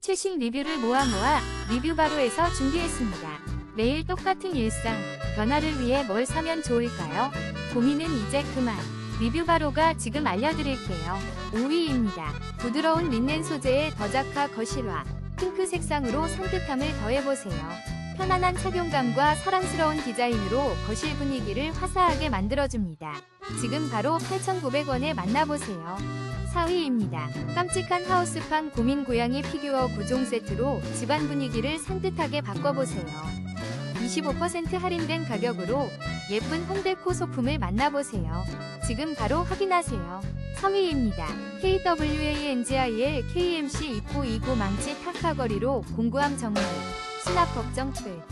최신 리뷰를 모아 모아 리뷰바로에서 준비했습니다. 매일 똑같은 일상, 변화를 위해 뭘 사면 좋을까요? 고민은 이제 그만. 리뷰바로가 지금 알려드릴게요. 5위입니다. 부드러운 린넨 소재의 더자카 거실화, 핑크 색상으로 산뜻함을 더해보세요. 편안한 착용감과 사랑스러운 디자인으로 거실 분위기를 화사하게 만들어줍니다. 지금 바로 8,900원에 만나보세요. 4위입니다. 깜찍한 하우스팡 고민 고양이 피규어 구종 세트로 집안 분위기를 산뜻하게 바꿔보세요. 25% 할인된 가격으로 예쁜 홈데코 소품을 만나보세요. 지금 바로 확인하세요. 3위입니다. KWANGI의 KMC 2929 망치 타카거리로 공구함 정리, 수납 걱정 끝.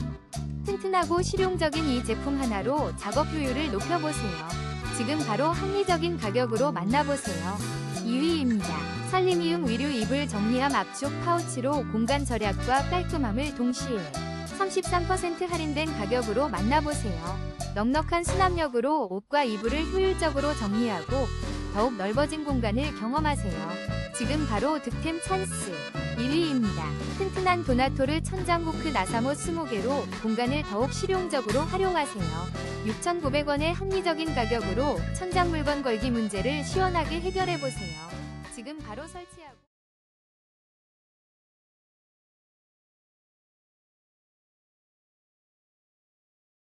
튼튼하고 실용적인 이 제품 하나로 작업 효율을 높여보세요. 지금 바로 합리적인 가격으로 만나보세요. 2위입니다. 살리미움 위류 이불 정리함 압축 파우치로 공간 절약과 깔끔함을 동시에 33% 할인된 가격으로 만나보세요. 넉넉한 수납력으로 옷과 이불을 효율적으로 정리하고 더욱 넓어진 공간을 경험하세요. 지금 바로 득템 찬스 1위입니다. 튼튼한 도나토르 천장 후크 나사모 20개로 공간을 더욱 실용적으로 활용하세요. 6,900원의 합리적인 가격으로 천장 물건 걸기 문제를 시원하게 해결해보세요. 지금 바로 설치하고